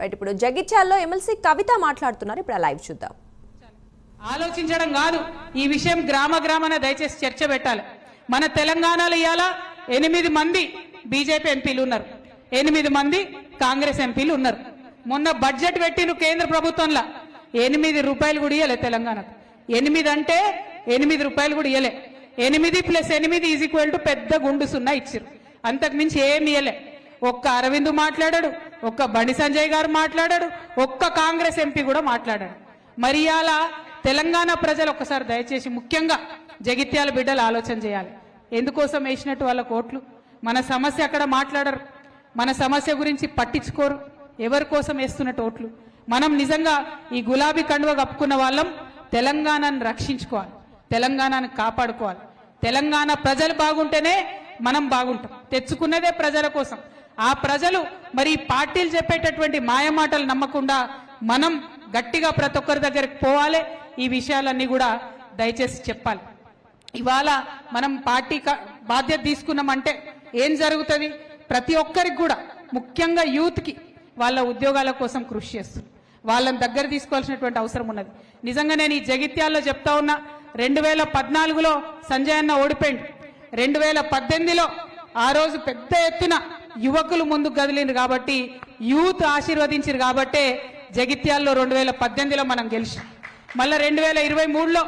Right ఇప్పుడు జగిత్యాల్లో MLC కవిత మాట్లాడుతున్నారు. ఇప్పుడు లైవ్ చూద్దాం. ఆలోచించడం కాదు ఈ విషయం గ్రామ గ్రామాన దయచేసి చర్చ పెట్టాలి. మన తెలంగాణలో ఇవాళ ఎనిమిది మంది బీజేపీ ఎంపీలు ఉన్నారు. ఎనిమిది మంది కాంగ్రెస్ ఎంపీలు ఉన్నారు. మొన్న బడ్జెట్ పెట్టిన కేంద్ర ప్రభుత్వంలో. ఎనిమిది రూపాయలు కూడా ఇవ్వలే తెలంగాణకు. ఎనిమిది అంటే ఎనిమిది రూపాయలు కూడా ఇవ్వలే ఎనిమిది ప్లస్ ఎనిమిది ఈజ్ ఈక్వల్ టు పెద్ద గుండు సున్నా ఇచ్చారు అంతకుమించి ఏమి ఇవ్వలే ఒక్క అరవిందు మాట్లాడాడు ఒక్క బండి సంజయ్ గారు మాట్లాడాడు ఒక్క కాంగ్రెస్ ఎంపీ కూడా మాట్లాడాడు. మరి అలా తెలంగాణ ప్రజలు ఒక్కసారి దయచేసి ముఖ్యంగా జగిత్యాల బిడ్డలు ఆలోచన చేయాలి. ఎందుకోసం వేసినట్టు వాళ్ళ కోట్లు? మన సమస్య అక్కడ మాట్లాడరు. మన సమస్య గురించి పట్టించుకోరు. ఎవరి కోసం వేస్తున్నట్టు ఓట్లు? మనం నిజంగా ఈ గులాబీ కండువ కప్పుకున్న వాళ్ళం తెలంగాణను రక్షించుకోవాలి. తెలంగాణను కాపాడుకోవాలి. తెలంగాణ ప్రజలు బాగుంటేనే మనం బాగుంటాం. తెచ్చుకున్నదే ప్రజల కోసం. ఆ ప్రజలు మరి పార్టీలు చెప్పేటటువంటి మాయమాటలు నమ్మకుండా మనం గట్టిగా ప్రతి ఒక్కరి దగ్గరికి పోవాలి. ఈ విషయాలన్నీ కూడా దయచేసి చెప్పాలి. ఇవాళ మనం పార్టీ బాధ్యత తీసుకున్నామంటే ఏం జరుగుతుంది? ప్రతి ఒక్కరికి కూడా ముఖ్యంగా యూత్కి వాళ్ళ ఉద్యోగాల కోసం కృషి చేస్తుంది. వాళ్ళని దగ్గర తీసుకోవాల్సినటువంటి అవసరం ఉన్నది. నిజంగా నేను ఈ జగిత్యాల్లో చెప్తా ఉన్నా రెండు వేల పద్నాలుగులో సంజయ్ అన్న ఓడిపోయింది రెండు వేల పద్దెనిమిదిలో ఆ రోజు పెద్ద ఎత్తున యువకులు ముందుకు కదిలింది కాబట్టి యూత్ ఆశీర్వదించారు కాబట్టే జగిత్యాల్లో రెండు వేల పద్దెనిమిదిలో మనం గెలిచి. మళ్ళీ రెండు వేల ఇరవై మూడులో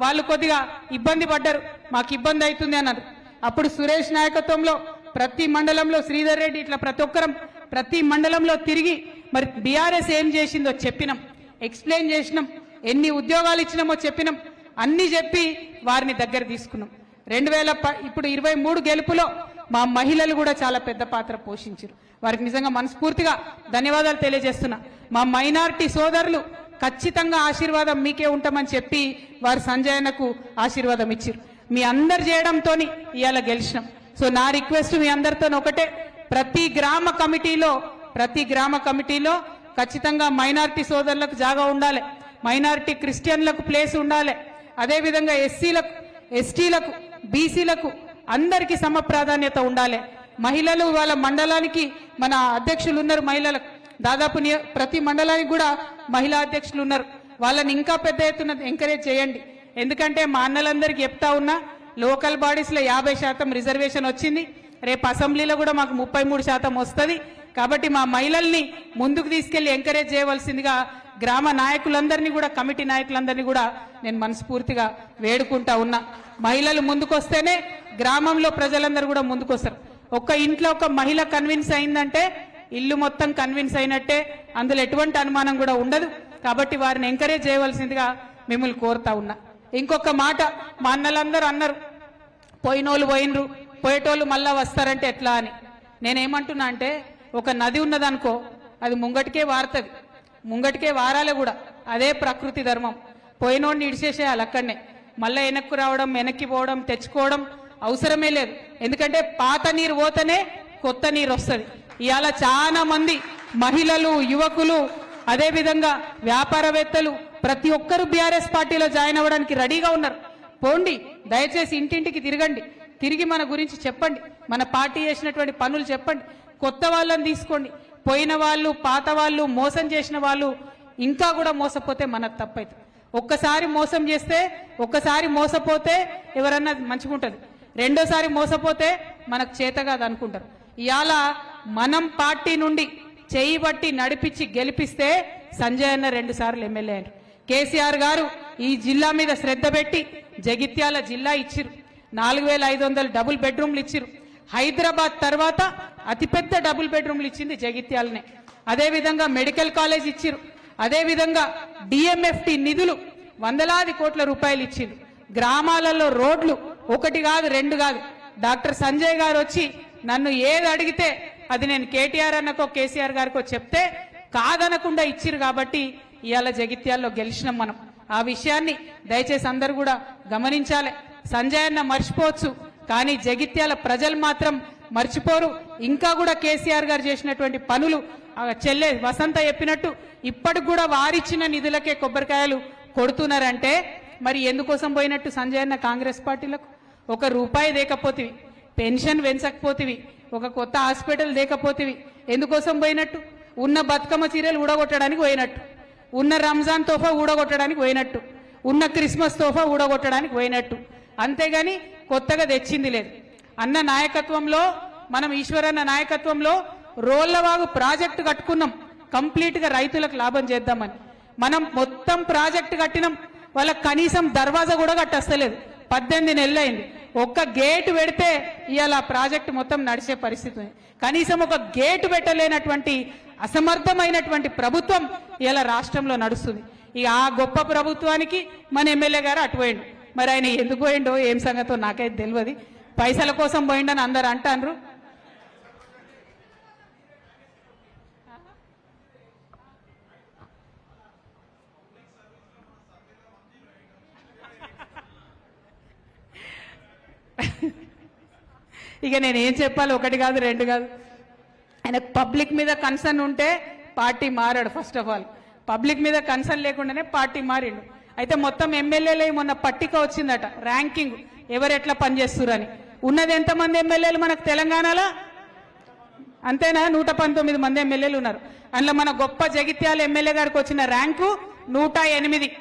వాళ్ళు కొద్దిగా ఇబ్బంది పడ్డారు. మాకు ఇబ్బంది అవుతుంది అన్నారు. అప్పుడు సురేష్ నాయకత్వంలో ప్రతి మండలంలో శ్రీధర్ రెడ్డి ఇట్లా ప్రతి ఒక్కరం ప్రతి మండలంలో తిరిగి మరి బీఆర్ఎస్ ఏం చేసిందో చెప్పినాం. ఎక్స్ప్లెయిన్ చేసినాం. ఎన్ని ఉద్యోగాలు ఇచ్చినామో చెప్పినాం. అన్ని చెప్పి వారిని దగ్గర తీసుకున్నాం. రెండు వేల ప- ఇప్పుడు ఇరవై మూడు గెలుపులో మా మహిళలు కూడా చాలా పెద్ద పాత్ర పోషించారు. వారికి నిజంగా మనస్ఫూర్తిగా ధన్యవాదాలు తెలియజేస్తున్నా. మా మైనారిటీ సోదరులు ఖచ్చితంగా ఆశీర్వాదం మీకే ఉంటామని చెప్పి వారు సంజయనకు ఆశీర్వాదం ఇచ్చారు. మీ అందరు చేయడంతో ఇవాళ గెలిచినాం. సో నా రిక్వెస్ట్ మీ అందరితో ఒకటే. ప్రతి గ్రామ కమిటీలో ప్రతి గ్రామ కమిటీలో ఖచ్చితంగా మైనారిటీ సోదరులకు జాగా ఉండాలి. మైనారిటీ క్రిస్టియన్లకు ప్లేస్ ఉండాలి. అదేవిధంగా ఎస్సీలకు ఎస్టీలకు బీసీలకు అందరికీ సమ ప్రాధాన్యత ఉండాలి. మహిళలు వాళ్ళ మండలానికి మన అధ్యక్షులు ఉన్నారు మహిళలకు దాదాపు నియ- ప్రతి మండలానికి కూడా మహిళా అధ్యక్షులు ఉన్నారు. వాళ్ళని ఇంకా పెద్ద ఎత్తున ఎంకరేజ్ చేయండి. ఎందుకంటే మా అన్నలందరికీ చెప్తా ఉన్నా లోకల్ బాడీస్లో యాభై శాతం రిజర్వేషన్ వచ్చింది. రేపు అసెంబ్లీలో కూడా మాకు ముప్పై మూడు శాతం వస్తుంది. కాబట్టి మా మహిళల్ని ముందుకు తీసుకెళ్ళి ఎంకరేజ్ చేయవలసిందిగా గ్రామ నాయకులందరినీ కూడా కమిటీ నాయకులందరినీ కూడా నేను మనస్ఫూర్తిగా వేడుకుంటా ఉన్నా. మహిళలు ముందుకొస్తేనే గ్రామంలో ప్రజలందరూ కూడా ముందుకొస్తారు. ఒక్క ఇంట్లో ఒక మహిళ కన్విన్స్ అయిందంటే ఇల్లు మొత్తం కన్విన్స్ అయినట్టే అందులో ఎటువంటి అనుమానం కూడా ఉండదు. కాబట్టి వారిని ఎంకరేజ్ చేయవలసిందిగా మిమ్మల్ని కోరుతా ఉన్నా. ఇంకొక మాట మా అన్నలందరూ అన్నారు పోయినోళ్ళు పోయినరు పోయేటోళ్ళు మళ్ళా వస్తారంటే ఎట్లా అని? నేనేమంటున్నా అంటే ఒక నది ఉన్నదనుకో అది ముంగటికే వారుతుంది. ముంగటికే వారాలే కూడా అదే ప్రకృతి ధర్మం. పోయినోడిని ఇడిచేసేయాలి అక్కడనే. మళ్ళీ వెనక్కు రావడం వెనక్కి పోవడం తెచ్చుకోవడం అవసరమే లేదు. ఎందుకంటే పాత నీరు పోతేనే కొత్త నీరు వస్తుంది. ఇవాళ చాలా మంది మహిళలు యువకులు అదేవిధంగా వ్యాపారవేత్తలు ప్రతి ఒక్కరు బీఆర్ఎస్ పార్టీలో జాయిన్ అవ్వడానికి రెడీగా ఉన్నారు. పోండి దయచేసి ఇంటింటికి తిరగండి. తిరిగి మన గురించి చెప్పండి. మన పార్టీ చేసినటువంటి పనులు చెప్పండి. కొత్త వాళ్ళని తీసుకోండి. పోయిన వాళ్ళు పాత వాళ్ళు మోసం చేసిన వాళ్ళు ఇంకా కూడా మోసపోతే మనకు తప్పైతే ఒక్కసారి మోసం చేస్తే ఒక్కసారి మోసపోతే ఎవరన్నా మంచిగుంటది. రెండోసారి మోసపోతే మనకు చేత కాదు అనుకుంటారు. ఇవాళ మనం పార్టీ నుండి చేయి బట్టి నడిపించి గెలిపిస్తే సంజయ్ అన్న రెండు సార్లు ఎమ్మెల్యే అయ్యారు. కేసీఆర్ గారు ఈ జిల్లా మీద శ్రద్ధ పెట్టి జగిత్యాల జిల్లా ఇచ్చిరు. నాలుగు వేల ఐదు వందల డబుల్ బెడ్రూమ్లు ఇచ్చిరు. హైదరాబాద్ తర్వాత అతిపెద్ద డబుల్ బెడ్రూమ్లు ఇచ్చింది జగిత్యాలనే. అదేవిధంగా మెడికల్ కాలేజ్ ఇచ్చిరు. అదేవిధంగా డిఎంఎఫ్టి నిధులు వందలాది కోట్ల రూపాయలు ఇచ్చింది గ్రామాలలో రోడ్లు ఒకటి కాదు రెండు కాదు. డాక్టర్ సంజయ్ గారు వచ్చి నన్ను ఏది అడిగితే అది నేను కేటీఆర్ అన్నకో కేసీఆర్ గారికో చెప్తే కాదనకుండా ఇచ్చిరు కాబట్టి ఇవాళ జగిత్యాల్లో గెలిచినాం మనం. ఆ విషయాన్ని దయచేసి అందరు కూడా గమనించాలి. సంజయ్ అన్న మర్చిపోవచ్చు కానీ జగిత్యాల ప్రజలు మాత్రం మర్చిపోరు. ఇంకా కూడా కేసీఆర్ గారు చేసినటువంటి పనులు చెల్లే చెల్లె వసంత చెప్పినట్టు ఇప్పటికి కూడా వారిచ్చిన నిధులకే కొబ్బరికాయలు కొడుతున్నారంటే మరి ఎందుకోసం పోయినట్టు సంజయ్ అన్న కాంగ్రెస్ పార్టీలకు? ఒక రూపాయి దేకపోతేవి పెన్షన్ పెంచకపోతివి ఒక కొత్త హాస్పిటల్ దేకపోతేవి. ఎందుకోసం పోయినట్టు? ఉన్న బతుకమ్మ చీరలు ఊడగొట్టడానికి పోయినట్టు. ఉన్న రంజాన్ తోఫా ఊడగొట్టడానికి పోయినట్టు. ఉన్న క్రిస్మస్ తోఫా ఊడగొట్టడానికి పోయినట్టు. అంతేగాని కొత్తగా తెచ్చింది లేదు. అన్న నాయకత్వంలో మనం ఈశ్వరన్న నాయకత్వంలో రోళ్ళవాగు ప్రాజెక్టు కట్టుకున్నాం. కంప్లీట్గా రైతులకు లాభం చేద్దామని. మనం మొత్తం ప్రాజెక్టు కట్టినాం. వాళ్ళకి కనీసం దర్వాజా కూడా కట్టస్తలేదు. పద్దెనిమిది నెలలైంది. ఒక్క గేట్ పెడితే ఇవాళ ప్రాజెక్ట్ మొత్తం నడిచే పరిస్థితి ఉంది. కనీసం ఒక గేటు పెట్టలేనటువంటి అసమర్థమైనటువంటి ప్రభుత్వం ఇలా రాష్ట్రంలో నడుస్తుంది. ఇక ఆ గొప్ప ప్రభుత్వానికి మన ఎమ్మెల్యే గారు అటు పోయిండు. మరి ఆయన ఎందుకు పోయిండో ఏం సంగతో నాకైతే తెలియదు పైసల కోసం పోయిండని అందరు అంటాన్రు ఇక నేను ఏం చెప్పాలి? ఒకటి కాదు రెండు కాదు. ఆయన పబ్లిక్ మీద కన్సర్న్ ఉంటే పార్టీ మారాడు ఫస్ట్ ఆఫ్ ఆల్ పబ్లిక్ మీద కన్సర్న్ లేకుండానే పార్టీ మారిండు. అయితే మొత్తం ఎమ్మెల్యేలు మొన్న పట్టిక వచ్చిందట ర్యాంకింగ్ ఎవరు ఎట్లా పనిచేస్తురని. ఉన్నది ఎంతమంది ఎమ్మెల్యేలు మనకు తెలంగాణలో? అంతేనా? నూట పంతొమ్మిది మంది ఎమ్మెల్యేలు ఉన్నారు. అందులో మన గొప్ప జగిత్యాల ఎమ్మెల్యే గారికి వచ్చిన ర్యాంకు నూట ఎనిమిది.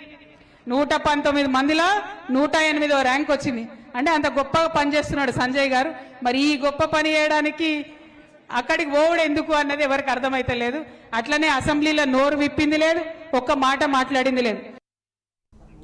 నూట పంతొమ్మిది మందిలో నూట ఎనిమిదో ర్యాంక్ వచ్చింది. అంటే అంత గొప్పగా పనిచేస్తున్నాడు సంజయ్ గారు. మరి ఈ గొప్ప పని చేయడానికి అక్కడికి పోవుడు ఎందుకు అన్నది ఎవరికి అర్థమైతే లేదు అట్లనే అసెంబ్లీలో నోరు విప్పింది లేదు ఒక్క మాట మాట్లాడింది లేదు.